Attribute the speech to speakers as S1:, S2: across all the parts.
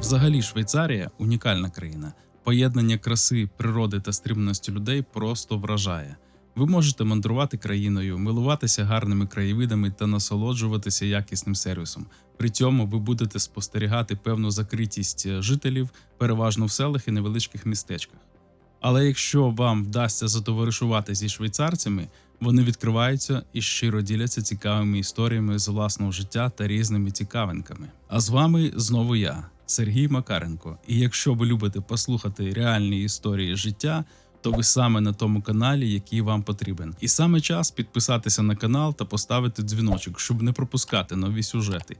S1: Взагалі, Швейцарія унікальна країна. Поєднання краси, природи та стриманості людей просто вражає. Ви можете мандрувати країною, милуватися гарними краєвидами та насолоджуватися якісним сервісом. При цьому ви будете спостерігати певну закритість е, жителів, переважно в селах і невеличких містечках. Але якщо вам вдасться затоваришувати зі швейцарцями, вони відкриваються і щиро діляться цікавими історіями з власного життя та різними цікавинками. А з вами знову я, Сергій Макаренко. І якщо ви любите послухати реальні історії життя, то ви саме на тому каналі, який вам потрібен. І саме час підписатися на канал та поставити дзвіночок, щоб не пропускати нові сюжети.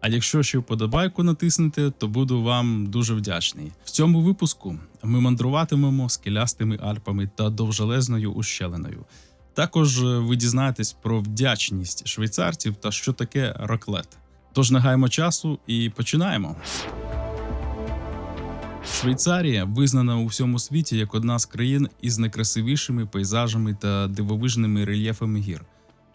S1: А якщо ще вподобайку натиснете, то буду вам дуже вдячний. В цьому випуску ми мандруватимемо скелястими Альпами та довжелезною ущелиною. Також ви дізнаєтесь про вдячність швейцарців та що таке раклет. Тож не гаймо часу і починаємо. Швейцарія визнана у всьому світі як одна з країн із найкрасивішими пейзажами та дивовижними рельєфами гір.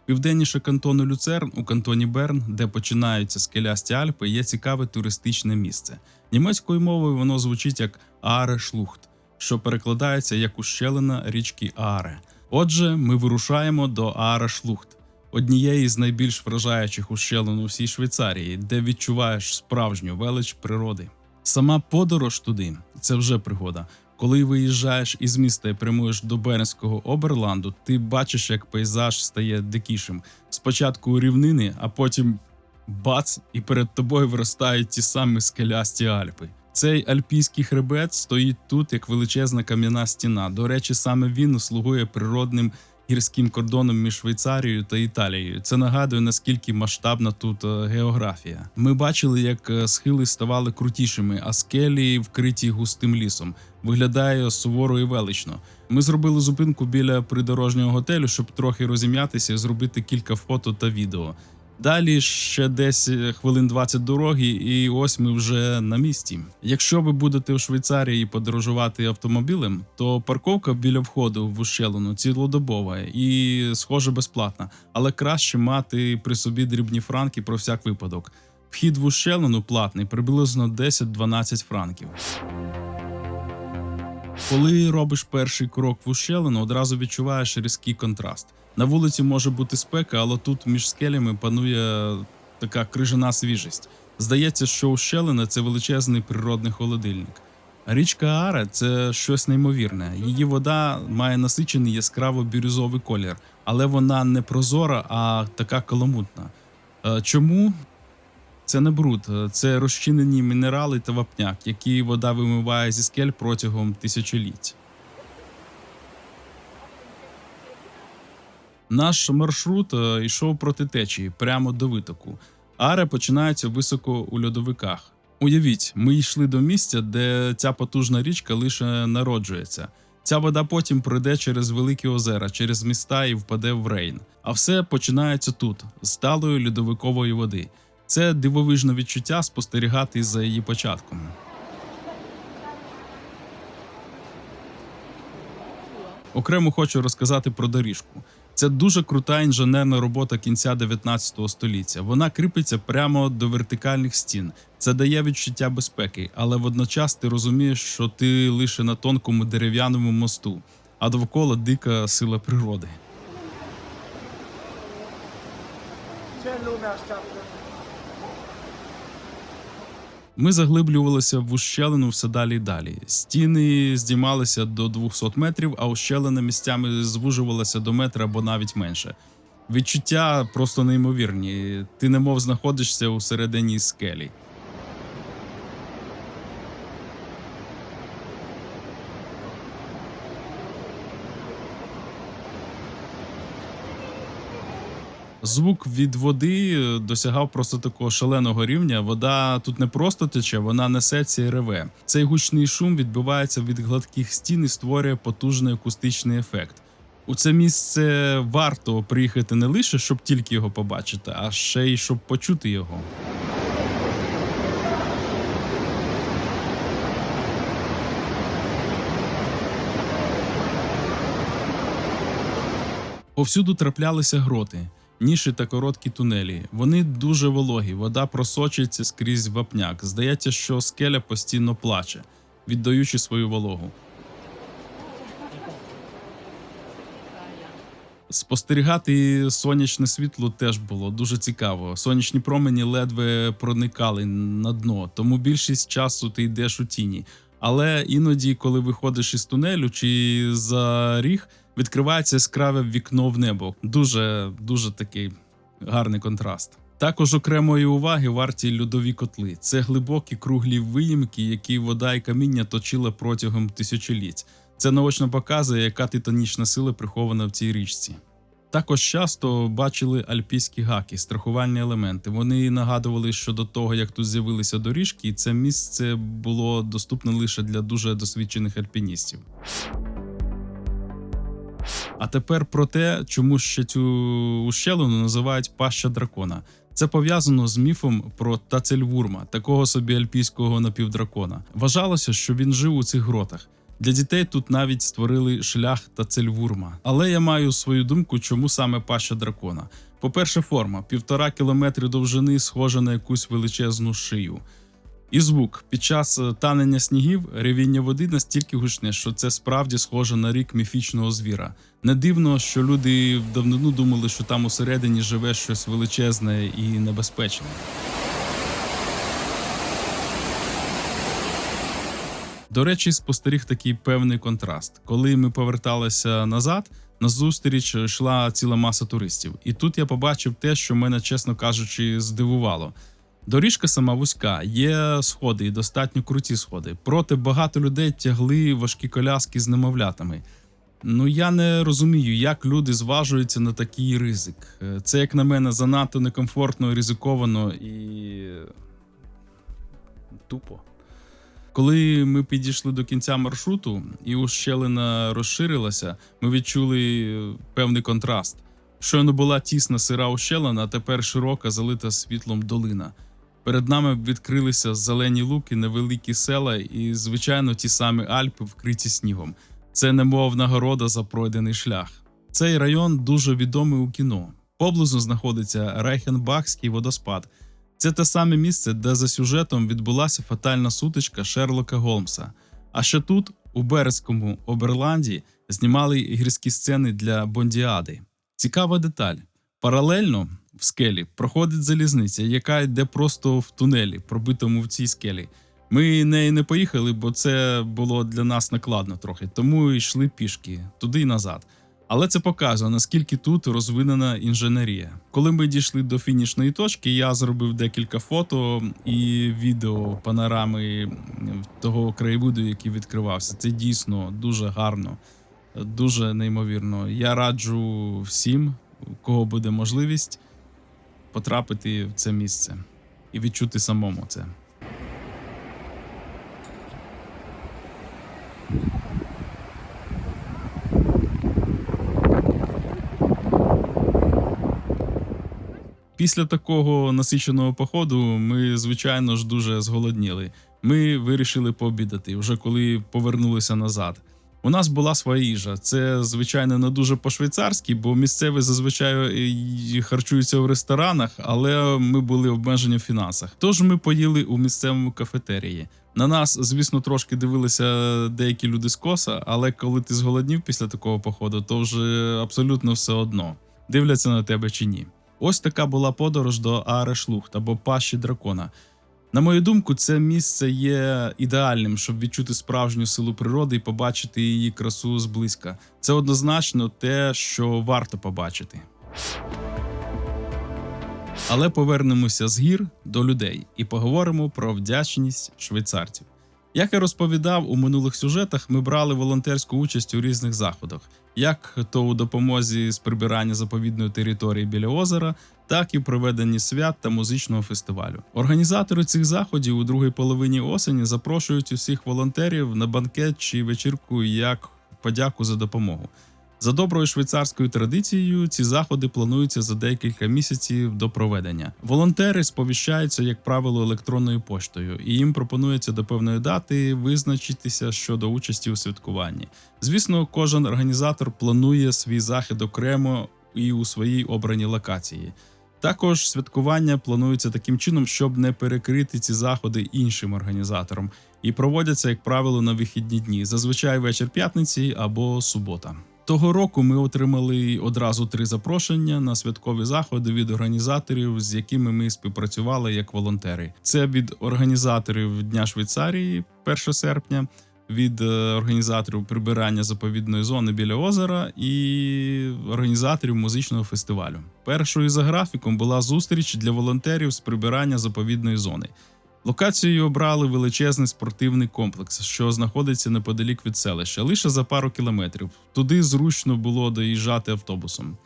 S1: Південніше кантону Люцерн у кантоні Берн, де починаються скелясті Альпи, є цікаве туристичне місце. Німецькою мовою воно звучить як Ааре Шлухт, що перекладається як ущелина річки Ааре. Отже, ми вирушаємо до Ааре Шлухт, однієї з найбільш вражаючих ущелин у всій Швейцарії, де відчуваєш справжню велич природи. Сама подорож туди це вже пригода. Коли виїжджаєш із міста і прямуєш до Бернського Оберланду, ти бачиш, як пейзаж стає дикішим. Спочатку рівнини, а потім бац, і перед тобою виростають ті самі скелясті Альпи. Цей альпійський хребет стоїть тут як величезна кам'яна стіна. До речі, саме він слугує природним гірським кордоном між Швейцарією та Італією. Це нагадує наскільки масштабна тут е, географія. Ми бачили, як е, схили ставали крутішими, а скелі вкриті густим лісом. Виглядає суворо і велично. Ми зробили зупинку біля придорожнього готелю, щоб трохи розім'ятися і зробити кілька фото та відео. Далі ще десь е, хвилин 20 дороги, і ось ми вже на місці. Якщо ви будете у Швейцарії подорожувати автомобілем, то парковка біля входу в ущелину цілодобова і, схоже, безплатна, але краще мати при собі дрібні франки про всяк випадок. Вхід в ущелину платний приблизно 10-12 франків. Коли робиш перший крок в ущелину, одразу відчуваєш різкий контраст. На вулиці може бути спека, але тут між скелями панує така крижана свіжість. Здається, що ущелина це величезний природний холодильник. Річка Аре це щось неймовірне. Її вода має насичений яскраво бірюзовий колір, але вона не прозора, а така каламутна. Е, Чому? Це не бруд, е, це розчинені мінерали та вапняк, які вода вимиває зі скель протягом тисячоліть. Наш маршрут е, йшов проти течії прямо до витоку. Ари починаються високо у льодовиках. Уявіть, ми йшли до місця, де ця потужна річка лише народжується. Ця вода потім пройде через великі озера, через міста і впаде в рейн. А все починається тут, з сталої льодовикової води. Це дивовижне відчуття спостерігати за її початком. Окремо хочу розказати про доріжку. Це дуже крута інженерна робота кінця 19 століття. Вона кріпиться прямо до вертикальних стін. Це дає відчуття безпеки, але водночас ти розумієш, що ти лише на тонкому дерев'яному мосту, а довкола дика сила природи. Ми заглиблювалися в ущелину все далі і далі. Стіни здіймалися до 200 метрів, а ущелина місцями звужувалася до метра або навіть менше. Відчуття просто неймовірні. Ти немов знаходишся у середині скелі. Звук від води е, досягав просто такого шаленого рівня. Вода тут не просто тече, вона несеться і реве. Цей гучний шум відбивається від гладких стін і створює потужний акустичний ефект. У це місце варто приїхати не лише щоб тільки його побачити, а ще й щоб почути його. Повсюду траплялися гроти. Ніші та короткі тунелі. Вони дуже вологі, вода просочується скрізь вапняк. Здається, що скеля постійно плаче, віддаючи свою вологу. Спостерігати сонячне світло теж було дуже цікаво. Сонячні промені ледве проникали на дно, тому більшість часу ти йдеш у тіні. Але іноді, коли виходиш із тунелю чи за ріг, відкривається яскраве вікно в небо. Дуже дуже такий гарний контраст. Також окремої уваги варті льодові котли. Це глибокі круглі виїмки, які вода і каміння точили протягом тисячоліть. Це наочно показує, яка титанічна сила прихована в цій річці. Також часто бачили альпійські гаки, страхувальні елементи. Вони нагадували, що до того, як тут з'явилися доріжки, це місце було доступне лише для дуже досвідчених альпіністів. А тепер про те, чому ще цю ущелину називають паща дракона. Це пов'язано з міфом про Тацельвурма, такого собі альпійського напівдракона. Вважалося, що він жив у цих гротах. Для дітей тут навіть створили шлях та цельвурма. Але я маю свою думку, чому саме паща дракона. По-перше, форма півтора кілометри довжини, схожа на якусь величезну шию. І звук під час е, танення снігів ревіння води настільки гучне, що це справді схоже на рік міфічного звіра. Не дивно, що люди в давнину думали, що там усередині живе щось величезне і небезпечне. До речі, спостеріг такий певний контраст. Коли ми поверталися назад, назустріч йшла ціла маса туристів. І тут я побачив те, що мене, чесно кажучи, здивувало. Доріжка сама вузька, є сходи і достатньо круті сходи. Проте багато людей тягли важкі коляски з немовлятами. Ну я не розумію, як люди зважуються на такий ризик. Е, Це, як на мене, занадто некомфортно, ризиковано і тупо. Коли ми підійшли до кінця маршруту і ущелина розширилася, ми відчули певний контраст. Щойно була тісна сира ущелина, а тепер широка, залита світлом долина. Перед нами відкрилися зелені луки, невеликі села і, звичайно, ті самі Альпи, вкриті снігом. Це немов нагорода за пройдений шлях. Цей район дуже відомий у кіно. Поблизу знаходиться Рейхенбахський водоспад. Це те саме місце, де за сюжетом відбулася фатальна сутичка Шерлока Голмса. А ще тут, у Березькому Оберланді, знімали гірські сцени для Бондіади. Цікава деталь: паралельно в скелі проходить залізниця, яка йде просто в тунелі, пробитому в цій скелі. Ми нею не поїхали, бо це було для нас накладно трохи, тому йшли пішки туди й назад. Але це показує, наскільки тут розвинена інженерія. Коли ми дійшли до фінішної точки, я зробив декілька фото і відео панорами того краєвиду, який відкривався. Це дійсно дуже гарно, дуже неймовірно. Я раджу всім, у кого буде можливість, потрапити в це місце і відчути самому це. Після такого насиченого походу ми, звичайно ж, дуже зголодніли. Ми вирішили пообідати вже коли повернулися назад. У нас була своя їжа. Це, звичайно, не дуже по-швейцарськи, бо місцеві зазвичай харчуються в ресторанах, але ми були обмежені в фінансах. Тож ми поїли у місцевому кафетерії. На нас, звісно, трошки дивилися деякі люди з коса, але коли ти зголоднів після такого походу, то вже абсолютно все одно дивляться на тебе чи ні. Ось така була подорож до Аарешлухт або Пащі дракона. На мою думку, це місце є ідеальним, щоб відчути справжню силу природи і побачити її красу зблизька. Це однозначно те, що варто побачити. Але повернемося з гір до людей і поговоримо про вдячність швейцарців. Як я розповідав у минулих сюжетах, ми брали волонтерську участь у різних заходах, як то у допомозі з прибирання заповідної території біля озера, так і в проведенні свят та музичного фестивалю. Організатори цих заходів у другій половині осені запрошують усіх волонтерів на банкет чи вечірку як подяку за допомогу. За доброю швейцарською традицією, ці заходи плануються за декілька місяців до проведення. Волонтери сповіщаються, як правило, електронною поштою, і їм пропонується до певної дати визначитися щодо участі у святкуванні. Звісно, кожен організатор планує свій захід окремо і у своїй обраній локації. Також святкування планується таким чином, щоб не перекрити ці заходи іншим організаторам, і проводяться, як правило, на вихідні дні, зазвичай вечір п'ятниці або субота. Того року ми отримали одразу три запрошення на святкові заходи від організаторів, з якими ми співпрацювали як волонтери. Це від організаторів Дня Швейцарії, 1 серпня, від е, організаторів прибирання заповідної зони біля озера і організаторів музичного фестивалю. Першою за графіком була зустріч для волонтерів з прибирання заповідної зони. Локацією обрали величезний спортивний комплекс, що знаходиться неподалік від селища, лише за пару кілометрів. Туди зручно було доїжджати автобусом.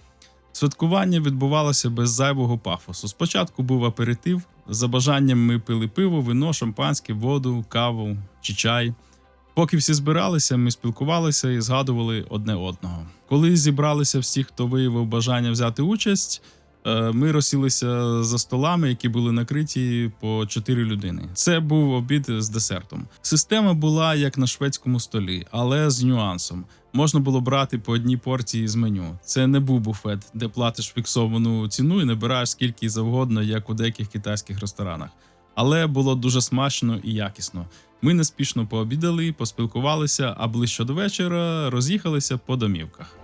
S1: Святкування відбувалося без зайвого пафосу. Спочатку був аперитив. За бажанням ми пили пиво, вино, шампанське, воду, каву чи чай. Поки всі збиралися, ми спілкувалися і згадували одне одного. Коли зібралися всі, хто виявив бажання взяти участь, ми розсілися за столами, які були накриті по чотири людини. Це був обід з десертом. Система була як на шведському столі, але з нюансом. Можна було брати по одній порції з меню. Це не був буфет, де платиш фіксовану ціну і набираєш скільки завгодно, як у деяких китайських ресторанах. Але було дуже смачно і якісно. Ми неспішно пообідали, поспілкувалися, а ближче до вечора роз'їхалися по домівках.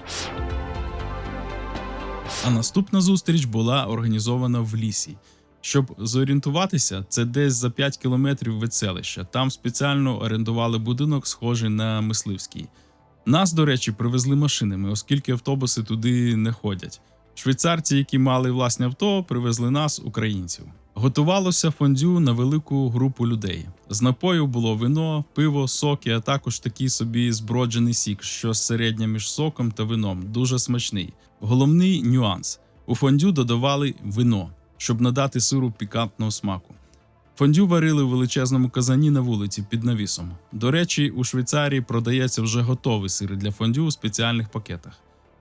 S1: А наступна зустріч була організована в лісі. Щоб зорієнтуватися, це десь за 5 кілометрів від селища. Там спеціально орендували будинок, схожий на мисливський. Нас, до речі, привезли машинами, оскільки автобуси туди не ходять. Швейцарці, які мали власне авто, привезли нас, українців. Готувалося фондю на велику групу людей. З напоїв було вино, пиво, соки, а також такий собі зброджений сік, що середня між соком та вином, дуже смачний. Головний нюанс: у фондю додавали вино, щоб надати сиру пікантного смаку. Фондю варили в величезному казані на вулиці під навісом. До речі, у Швейцарії продається вже готовий сир для фондю у спеціальних пакетах.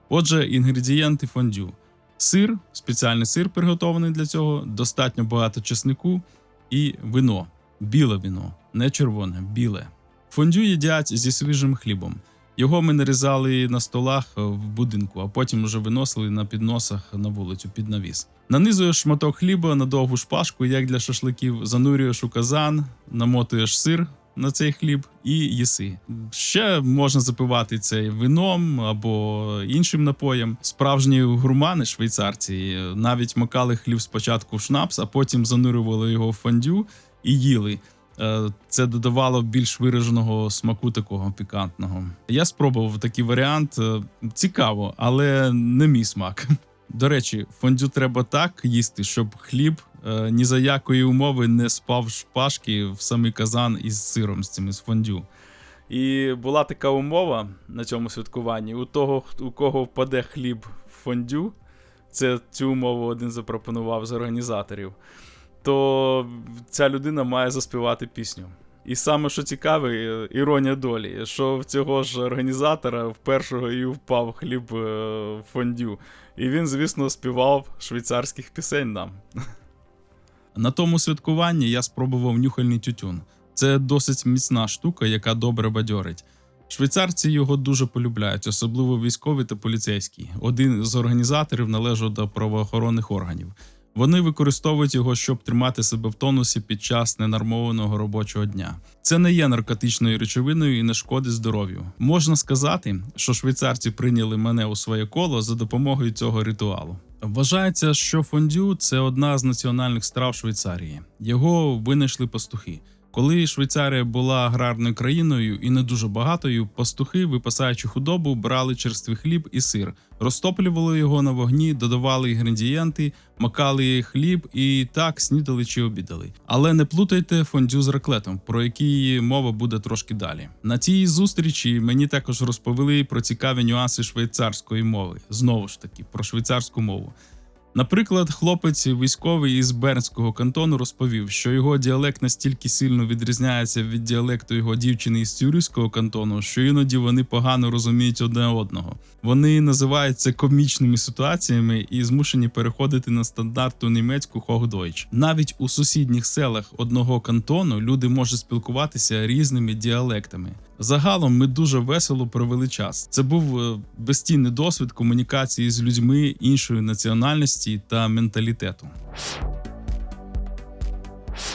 S1: Отже, інгредієнти фондю: сир, спеціальний сир приготований для цього, достатньо багато чеснику і вино, біле вино, не червоне, біле. Фондю їдять зі свіжим хлібом. Його ми нарізали на столах в будинку, а потім вже виносили на підносах на вулицю під навіс. Нанизуєш шматок хліба на довгу шпажку, як для шашликів, занурюєш у казан, намотуєш сир на цей хліб і їси. Ще можна запивати це вином або іншим напоєм. Справжні гурмани швейцарці навіть макали хліб спочатку в шнапс, а потім занурювали його в фондю і їли. Е, Це додавало більш вираженого смаку такого пікантного. Я спробував такий варіант. Е, Цікаво, але не мій смак. До речі, фондю треба так їсти, щоб хліб е, ні за якої умови не спав шпажки в самий казан із сиром з цим із фондю. І була така умова на цьому святкуванні: у того, у кого впаде хліб в фондю, це цю умову один запропонував з організаторів, то ця людина має заспівати пісню. І саме що цікаве, іронія долі, що в цього ж організатора в першого і впав хліб е, фондю. І він, звісно, співав швейцарських пісень нам. На тому святкуванні я спробував нюхальний тютюн. Це досить міцна штука, яка добре бадьорить. Швейцарці його дуже полюбляють, особливо військові та поліцейські. Один з організаторів належав до правоохоронних органів. Вони використовують його, щоб тримати себе в тонусі під час ненормованого робочого дня. Це не є наркотичною речовиною і не шкодить здоров'ю. Можна сказати, що швейцарці прийняли мене у своє коло за допомогою цього ритуалу. Вважається, що фондю це одна з національних страв Швейцарії. Його винайшли пастухи. Коли Швейцарія була аграрною країною і не дуже багатою, пастухи, випасаючи худобу, брали черствий хліб і сир, розтоплювали його на вогні, додавали інгредієнти, макали хліб і так снідали чи обідали. Але не плутайте фондю з раклетом, про який мова буде трошки далі. На цій зустрічі мені також розповіли про цікаві нюанси швейцарської мови. Знову ж таки, про швейцарську мову. Наприклад, хлопець військовий із Бернського кантону розповів, що його діалект настільки сильно відрізняється від діалекту його дівчини із Цюрівського кантону, що іноді вони погано розуміють одне одного. Вони називають це комічними ситуаціями і змушені переходити на стандартну німецьку Hochdeutsch. Навіть у сусідніх селах одного кантону люди можуть спілкуватися різними діалектами. Загалом ми дуже весело провели час. Це був е, безцінний досвід комунікації з людьми іншої національності та менталітету.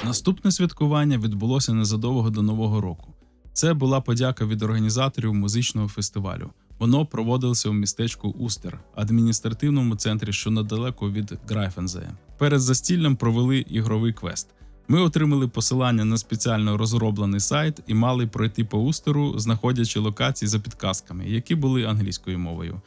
S1: Наступне святкування відбулося незадовго до Нового року. Це була подяка від організаторів музичного фестивалю. Воно проводилося у містечку Устер, адміністративному центрі, що недалеко від Грайфензея. Перед застіллям провели ігровий квест. Ми отримали посилання на спеціально розроблений сайт і мали пройти по Устеру, знаходячи локації за підказками, які були англійською мовою.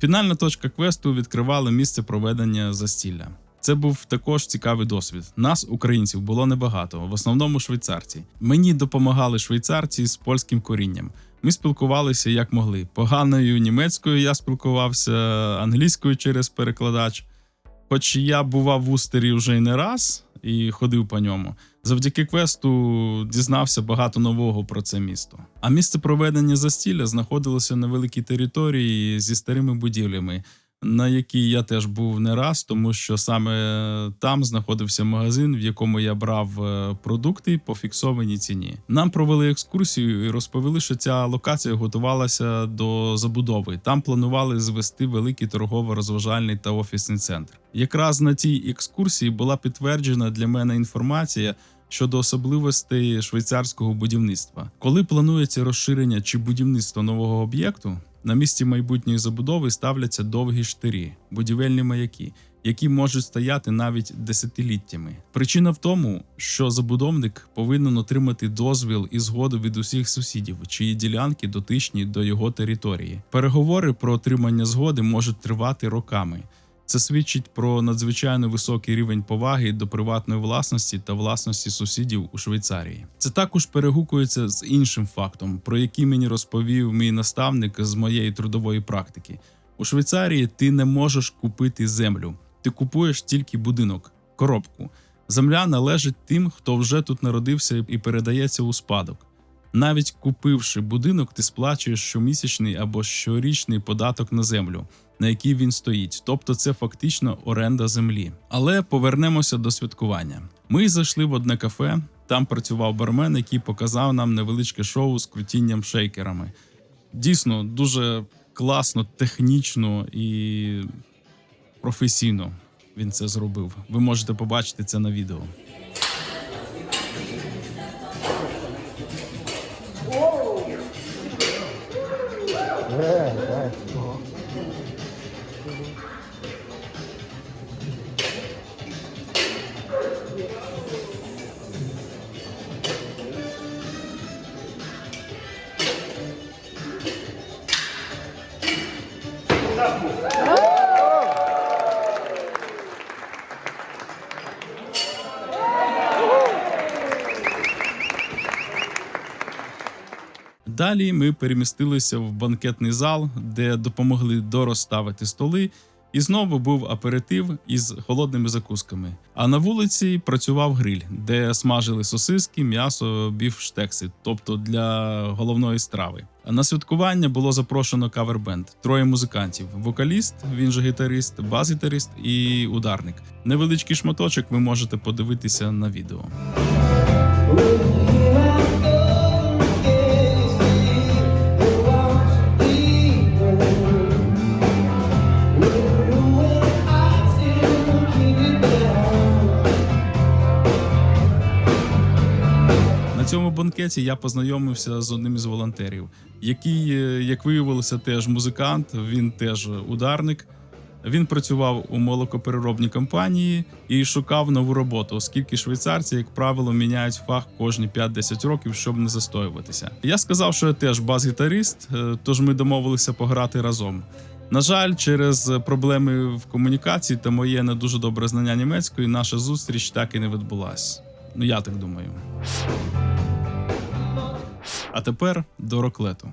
S1: Фінальна точка квесту відкривала місце проведення застілля. Це був також цікавий досвід. Нас, українців, було небагато, в основному швейцарці. Мені допомагали швейцарці з польським корінням. Ми спілкувалися як могли. Поганою німецькою я спілкувався, англійською через перекладач. Хоч я бував в Устері вже й не раз і ходив по ньому. Завдяки квесту дізнався багато нового про це місто. А місце проведення застілля знаходилося на великій території зі старими будівлями, на якій я теж був не раз, тому що саме там знаходився магазин, в якому я брав е, продукти по фіксованій ціні. Нам провели екскурсію і розповіли, що ця локація готувалася до забудови. Там планували звести великий торгово-розважальний та офісний центр. Якраз на цій екскурсії була підтверджена для мене інформація. Щодо особливостей швейцарського будівництва, коли планується розширення чи будівництво нового об'єкту, на місці майбутньої забудови ставляться довгі штирі, будівельні маяки, які можуть стояти навіть десятиліттями. Причина в тому, що забудовник повинен отримати дозвіл і згоду від усіх сусідів, чиї ділянки дотичні до його території. Переговори про отримання згоди можуть тривати роками. Це свідчить про надзвичайно високий рівень поваги до приватної власності та власності сусідів у Швейцарії. Це також перегукується з іншим фактом, про який мені розповів мій наставник з моєї трудової практики. У Швейцарії ти не можеш купити землю, ти купуєш тільки будинок, коробку. Земля належить тим, хто вже тут народився і передається у спадок. Навіть купивши будинок, ти сплачуєш щомісячний або щорічний податок на землю, на якій він стоїть. Тобто це фактично оренда землі. Але повернемося до святкування. Ми зайшли в одне кафе. Там працював бармен, який показав нам невеличке шоу з крутінням шейкерами. Дійсно, дуже класно, технічно і професійно він це зробив. Ви можете побачити це на відео. Далі ми перемістилися в банкетний зал, де допомогли дорозставити столи, і знову був аперитив із холодними закусками. А на вулиці працював гриль, де смажили сосиски, м'ясо, біфштекси, тобто для головної страви. На святкування було запрошено кавербенд, троє музикантів: вокаліст, він же гітарист, бас-гітарист і ударник. Невеличкий шматочок ви можете подивитися на відео. Цьому банкеті я познайомився з одним із волонтерів, який, е, як виявилося, теж музикант, він теж ударник. Він працював у молокопереробній компанії і шукав нову роботу, оскільки швейцарці, як правило, міняють фах кожні 5-10 років, щоб не застоюватися. Я сказав, що я теж бас-гітарист, е, тож ми домовилися пограти разом. На жаль, через проблеми в комунікації та моє не дуже добре знання німецької, наша зустріч так і не відбулась. Ну я так думаю. А тепер до роклету.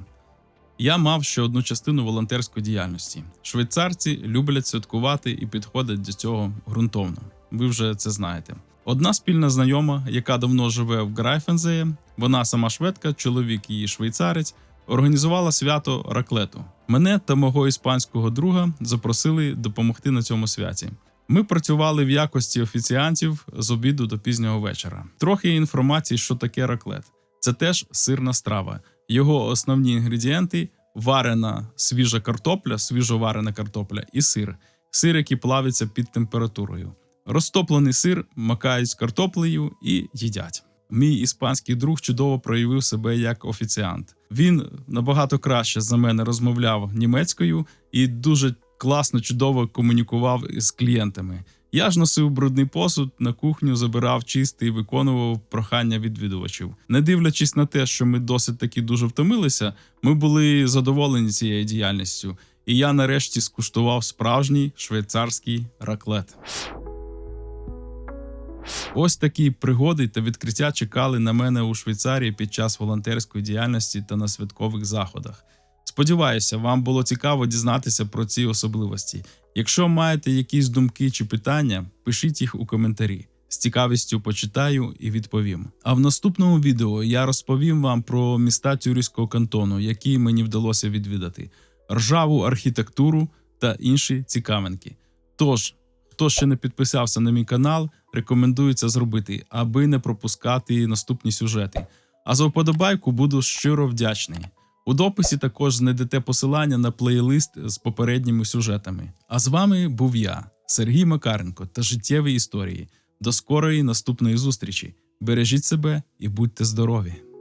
S1: Я мав ще одну частину волонтерської діяльності. Швейцарці люблять святкувати і підходять до цього ґрунтовно. Ви вже це знаєте. Одна спільна знайома, яка давно живе в Грайфензеє, вона сама шведка, чоловік її швейцарець, організувала свято раклету. Мене та мого іспанського друга запросили допомогти на цьому святі. Ми працювали в якості офіціантів з обіду до пізнього вечора. Трохи інформації, що таке раклет. Це теж сирна страва. Його основні інгредієнти варена свіжа картопля, свіжоварена картопля і сир. Сир, який плавиться під температурою. Розтоплений сир макають картоплею і їдять. Мій іспанський друг чудово проявив себе як офіціант. Він набагато краще за мене розмовляв німецькою і дуже класно, чудово комунікував з клієнтами. Я ж носив брудний посуд на кухню, забирав чистий виконував прохання відвідувачів. Не дивлячись на те, що ми досить таки дуже втомилися, ми були задоволені цією діяльністю, і я нарешті скуштував справжній швейцарський раклет. Ось такі пригоди та відкриття чекали на мене у Швейцарії під час волонтерської діяльності та на святкових заходах. Сподіваюся, вам було цікаво дізнатися про ці особливості. Якщо маєте якісь думки чи питання, пишіть їх у коментарі. З цікавістю почитаю і відповім. А в наступному відео я розповім вам про міста Тюрівського кантону, які мені вдалося відвідати, ржаву архітектуру та інші цікавинки. Тож, хто ще не підписався на мій канал, рекомендую це зробити, аби не пропускати наступні сюжети. А за вподобайку буду щиро вдячний. У дописі також знайдете посилання на плейлист з попередніми сюжетами. А з вами був я, Сергій Макаренко та життєві історії. До скорої наступної зустрічі. Бережіть себе і будьте здорові!